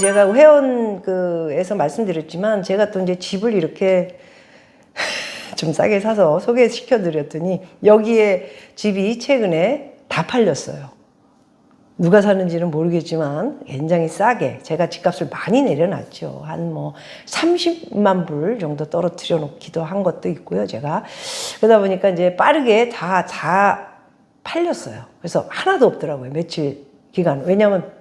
제가 회원 그에서 말씀드렸지만 제가 또 이제 집을 이렇게 좀 싸게 사서 소개시켜 드렸더니 여기에 집이 최근에 다 팔렸어요. 누가 사는지는 모르겠지만 굉장히 싸게 제가 집값을 많이 내려놨죠. 한 뭐 30만 불 정도 떨어뜨려 놓기도 한 것도 있고요. 제가 그러다 보니까 이제 빠르게 다다 팔렸어요. 그래서 하나도 없더라고요. 며칠 기간. 왜냐하면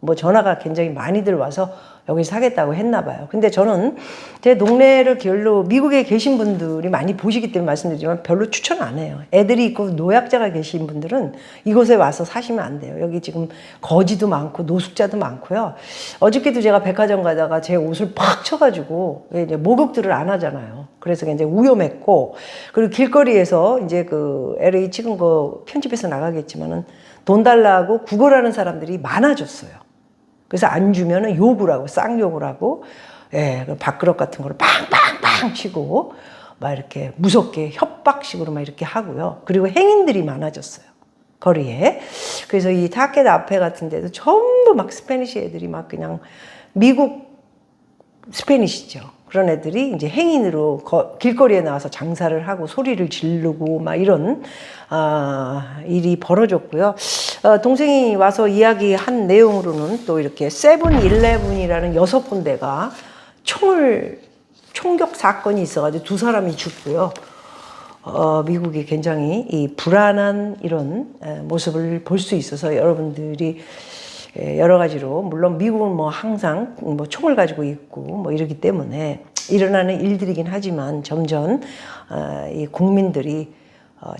뭐 전화가 굉장히 많이들 와서 여기 사겠다고 했나 봐요. 근데 저는 제 동네를 별로 미국에 계신 분들이 많이 보시기 때문에 말씀드리지만 별로 추천 안 해요. 애들이 있고 노약자가 계신 분들은 이곳에 와서 사시면 안 돼요. 여기 지금 거지도 많고 노숙자도 많고요. 어저께도 제가 백화점 가다가 제 옷을 팍 쳐가지고 왜 이제 목욕들을 안 하잖아요. 그래서 이제 위험했고 그리고 길거리에서 이제 그 LA 찍은 거 편집해서 나가겠지만은 돈 달라고 구걸하는 사람들이 많아졌어요. 그래서 안 주면은 욕을 하고 쌍욕을 하고 예, 그 밥그릇 같은 거를 빵빵빵 치고 막 이렇게 무섭게 협박식으로 막 이렇게 하고요. 그리고 행인들이 많아졌어요. 거리에. 그래서 이 타켓 앞에 같은 데도 전부 막 스페니시 애들이 막 그냥 미국 스페니시죠. 그런 애들이 이제 행인으로 거- 길거리에 나와서 장사를 하고 소리를 지르고 막 이런 아, 일이 벌어졌고요. 어, 동생이 와서 이야기한 내용으로는 또 이렇게 세븐일레븐이라는 여섯 군데가 총을 총격 사건이 있어가지고 두 사람이 죽고요. 어, 미국이 굉장히 이 불안한 이런 에, 모습을 볼 수 있어서 여러분들이 에, 여러 가지로 물론 미국은 뭐 항상 뭐 총을 가지고 있고 뭐 이러기 때문에 일어나는 일들이긴 하지만 점점 어, 이 국민들이 어,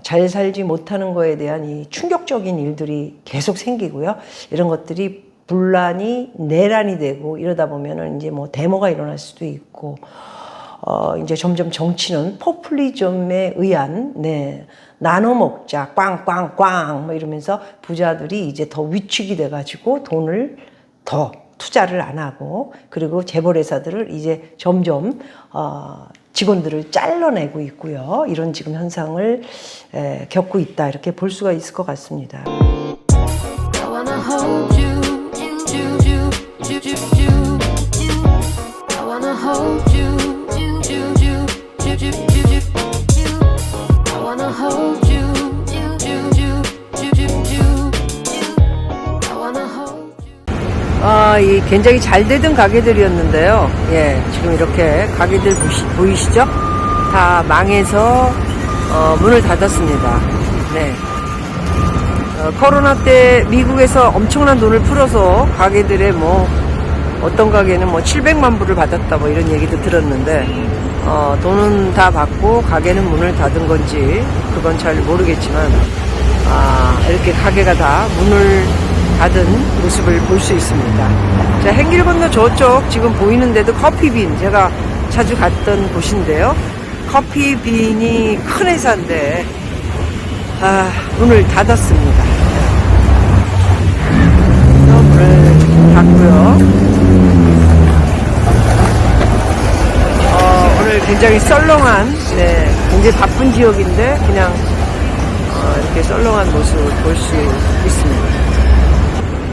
잘 살지 못하는 거에 대한 이 충격적인 일들이 계속 생기고요. 이런 것들이 분란이 내란이 되고 이러다 보면은 이제 뭐 데모가 일어날 수도 있고 어, 이제 점점 정치는 포퓰리즘에 의한, 네, 나눠 먹자, 꽝꽝꽝, 뭐 이러면서 부자들이 이제 더 위축이 돼 가지고 돈을 더 투자를 안 하고, 그리고 재벌 회사들을 이제 점점, 어, 직원들을 잘라내고 있고요. 이런 지금 현상을 에, 겪고 있다. 이렇게 볼 수가 있을 것 같습니다. 이 굉장히 잘 되던 가게들이었는데요. 예, 지금 이렇게 가게들 보시, 보이시죠? 다 망해서 어, 문을 닫았습니다. 네. 어, 코로나 때 미국에서 엄청난 돈을 풀어서 가게들에 뭐 어떤 가게는 뭐 700만 불을 받았다 뭐 이런 얘기도 들었는데 어, 돈은 다 받고 가게는 문을 닫은 건지 그건 잘 모르겠지만 아, 이렇게 가게가 다 문을 닫은 모습을 볼 수 있습니다. 자, 행길 건너 저쪽 지금 보이는데도 커피빈 제가 자주 갔던 곳인데요. 커피빈이 큰 회사인데 아, 문을 닫았습니다. 문을 닫고요. 어, 오늘 굉장히 썰렁한, 네, 굉장히 바쁜 지역인데 그냥 어, 이렇게 썰렁한 모습을 볼수 있습니다.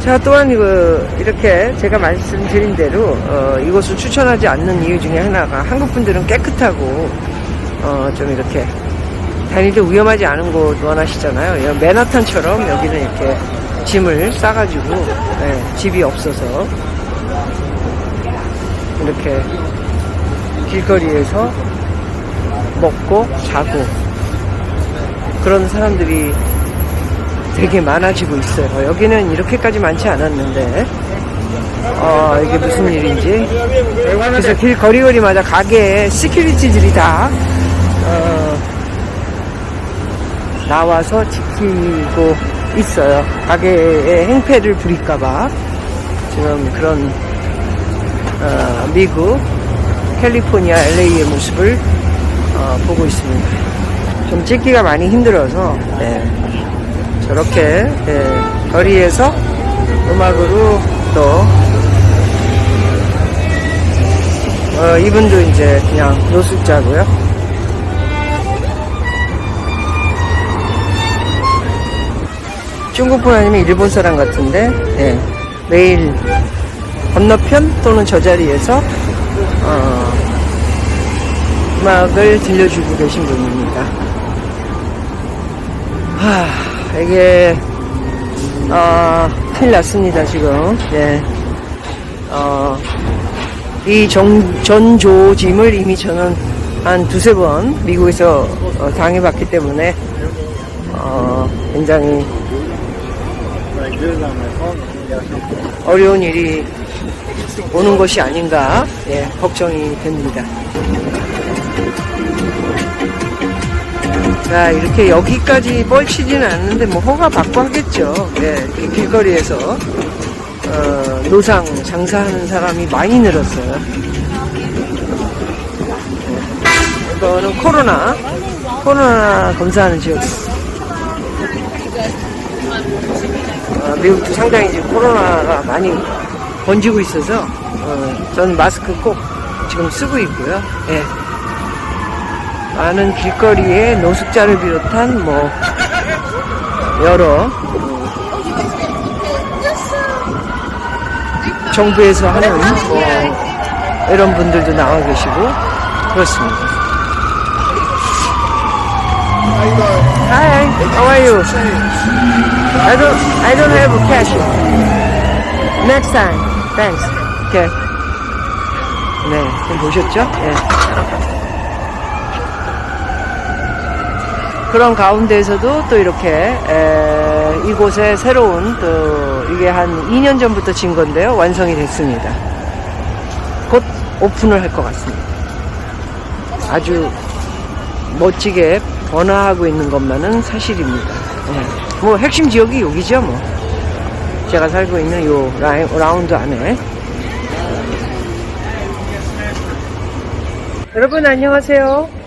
제가 또한 그 이렇게 제가 말씀드린 대로 어, 이곳을 추천하지 않는 이유 중에 하나가 한국 분들은 깨끗하고 어, 좀 이렇게 다니도 위험하지 않은 곳 원하시잖아요. 맨하탄처럼 여기는 이렇게 짐을 싸가지고 네, 집이 없어서 이렇게 길거리에서 먹고 자고 그런 사람들이 되게 많아지고 있어요. 여기는 이렇게까지 많지 않았는데 어, 이게 무슨 일인지 그래서 길 거리거리마다 가게에 시큐리티들이 다 어, 나와서 지키고 있어요. 가게에 행패를 부릴까봐 지금 그런 어, 미국 캘리포니아 LA의 모습을 어, 보고 있습니다. 좀 찍기가 많이 힘들어서 네, 저렇게 네, 거리에서 음악으로 또 어, 이분도 이제 그냥 노숙자고요. 중국 분 아니면 일본 사람 같은데 예, 매일 건너편 또는 저 자리에서 어, 음악을 들려주고 계신 분입니다. 하, 이게 어, 큰일 났습니다 지금. 네. 어, 이 정, 전조짐을 이미 저는 한 두세 번 미국에서 어, 당해봤기 때문에 어, 굉장히 어려운 일이 오는 것이 아닌가 예, 걱정이 됩니다. 자 이렇게 여기까지 뻘치지는 않는데 뭐 허가 받고 하겠죠. 예, 이 길거리에서 어, 노상 장사하는 사람이 많이 늘었어요. 예. 이거는 코로나 코로나 검사하는 지역. 어, 미국도 상당히 지금 코로나가 많이 번지고 있어서 어, 저는 마스크 꼭 지금 쓰고 있고요. 예. 많은 길거리에 노숙자를 비롯한 뭐 여러 어, 정부에서 하는 뭐 이런 분들도 나와 계시고 그렇습니다. Hi, how are you? I don't, I don't have cash. Next time, thanks. Okay. 네, 보셨죠? 네. 그런 가운데에서도 또 이렇게 에, 이곳에 새로운 또 이게 한 2년 전부터 진 건데요 완성이 됐습니다. 곧 오픈을 할 것 같습니다. 아주 멋지게 번화하고 있는 것만은 사실입니다. 예. 뭐 핵심 지역이 여기죠, 뭐. 제가 살고 있는 요 라인, 라운드 안에. 여러분 안녕하세요.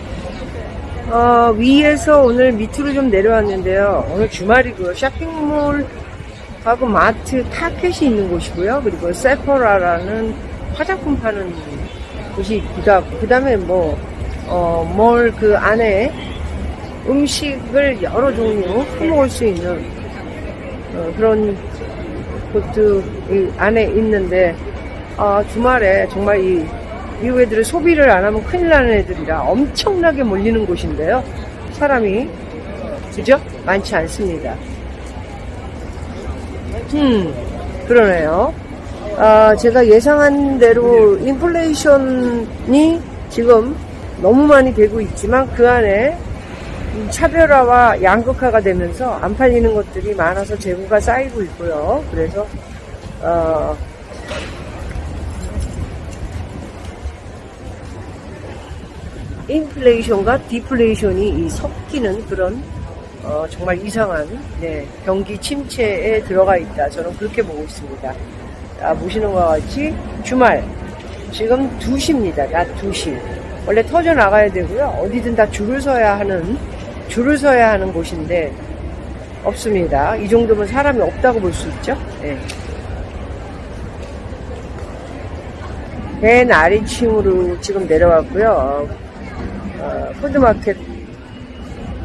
어, 위에서 오늘 밑으로 좀 내려왔는데요. 오늘 주말이고요. 쇼핑몰 하고 마트 타켓이 있는 곳이고요. 그리고 세포라라는 화장품 파는 곳이 있기도 하고 그 다음에 뭐 어, 뭘그 안에 음식을 여러 종류 해먹을 수 있는 어, 그런 곳도 이 안에 있는데 아, 주말에 정말 이 미국 애들은 소비를 안 하면 큰일 나는 애들이라 엄청나게 몰리는 곳인데요. 사람이 그죠? 많지 않습니다. 음, 그러네요. 아, 제가 예상한 대로 인플레이션이 지금 너무 많이 되고 있지만 그 안에 차별화와 양극화가 되면서 안 팔리는 것들이 많아서 재고가 쌓이고 있고요. 그래서 어, 인플레이션과 디플레이션이 이 섞이는 그런 어, 정말 이상한 네, 경기 침체에 들어가 있다. 저는 그렇게 보고 있습니다. 아, 보시는 것과 같이 주말 지금 2시입니다. 낮 2시. 원래 터져 나가야 되고요. 어디든 다 줄을 서야 하는 줄을 서야 하는 곳인데 없습니다. 이 정도면 사람이 없다고 볼 수 있죠. 네. 맨 아래층으로 지금 내려왔고요. 어, 푸드마켓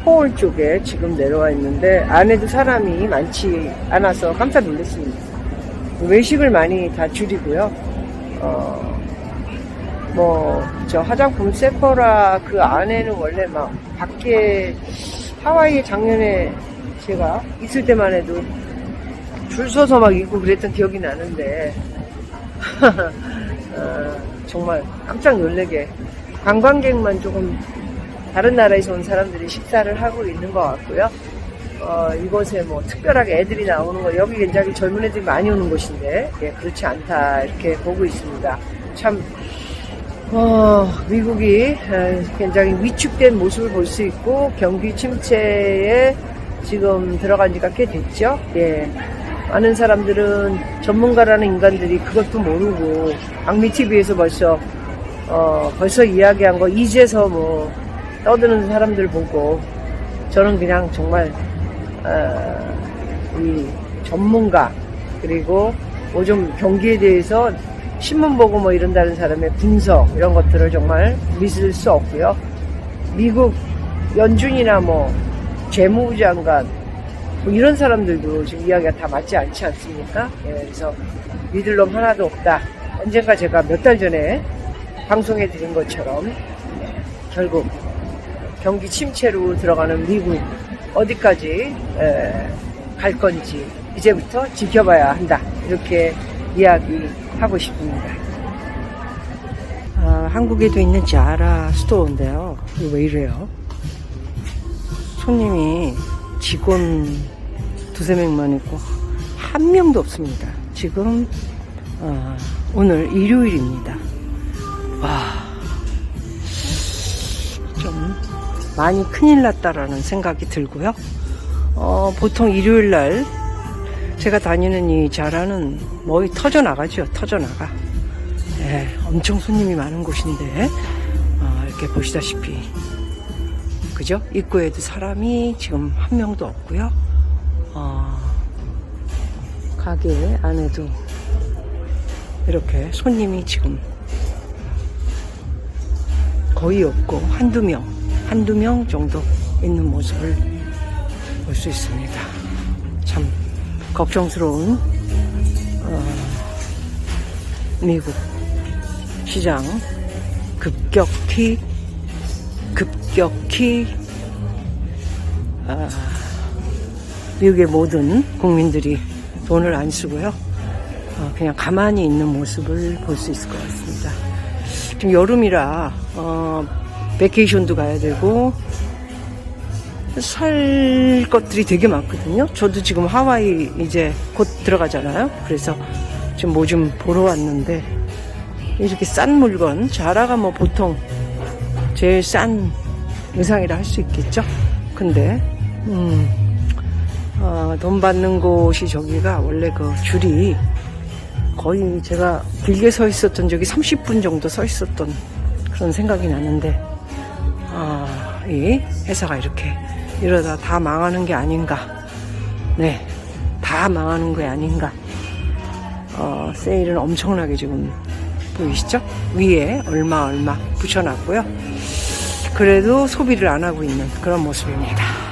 홀 쪽에 지금 내려와 있는데 안에도 사람이 많지 않아서 깜짝 놀랐습니다. 외식을 많이 다 줄이고요. 어, 뭐, 저 화장품 세퍼라 그 안에는 원래 막 밖에 하와이에 작년에 제가 있을 때만 해도 줄 서서 막 입고 그랬던 기억이 나는데, 어, 정말 깜짝 놀래게 관광객만 조금 다른 나라에서 온 사람들이 식사를 하고 있는 것 같고요. 어, 이곳에 뭐 특별하게 애들이 나오는 거 여기 굉장히 젊은 애들이 많이 오는 곳인데 예, 그렇지 않다 이렇게 보고 있습니다. 참 어, 미국이 에, 굉장히 위축된 모습을 볼 수 있고 경기 침체에 지금 들어간 지가 꽤 됐죠. 예. 많은 사람들은 전문가라는 인간들이 그것도 모르고 악미 TV에서 벌써 어, 벌써 이야기한 거 이제서 뭐 떠드는 사람들 보고 저는 그냥 정말 어, 이 전문가 그리고 뭐 좀 경기에 대해서 신문 보고 뭐 이런다는 사람의 분석 이런 것들을 정말 믿을 수 없고요. 미국 연준이나 뭐 재무부 장관 뭐 이런 사람들도 지금 이야기가 다 맞지 않지 않습니까? 예, 그래서 믿을 놈 하나도 없다. 언젠가 제가 몇 달 전에 방송해 드린 것처럼 결국 경기 침체로 들어가는 미국 어디까지 에, 갈 건지 이제부터 지켜봐야 한다. 이렇게 이야기하고 싶습니다. 아, 한국에도 있는 자라 스토어인데요. 이거 왜 이래요? 손님이 직원 두세 명만 있고 한 명도 없습니다. 지금 어, 오늘 일요일입니다. 와, 많이 큰일 났다라는 생각이 들고요. 어, 보통 일요일 날 제가 다니는 이 자라는 뭐이 터져 나가죠. 터져 나가. 예, 엄청 손님이 많은 곳인데 어, 이렇게 보시다시피 그죠? 입구에도 사람이 지금 한 명도 없고요. 어, 가게 안에도 이렇게 손님이 지금 거의 없고 한두 명, 한두 명 정도 있는 모습을 볼 수 있습니다. 참 걱정스러운 어, 미국 시장 급격히 급격히 아, 미국의 모든 국민들이 돈을 안 쓰고요. 어, 그냥 가만히 있는 모습을 볼 수 있을 것 같습니다. 지금 여름이라 어, 베케이션도 가야 되고 살 것들이 되게 많거든요. 저도 지금 하와이 이제 곧 들어가잖아요. 그래서 지금 뭐 좀 보러 왔는데 이렇게 싼 물건 자라가 뭐 보통 제일 싼 의상이라 할 수 있겠죠. 근데 음, 어, 돈 받는 곳이 저기가 원래 그 줄이 거의 제가 길게 서 있었던 적이 30분 정도 서 있었던 그런 생각이 나는데 아, 이 회사가 이렇게 이러다 다 망하는 게 아닌가. 네, 다 망하는 게 아닌가. 어, 세일은 엄청나게 지금 보이시죠? 위에 얼마 얼마 붙여놨고요. 그래도 소비를 안 하고 있는 그런 모습입니다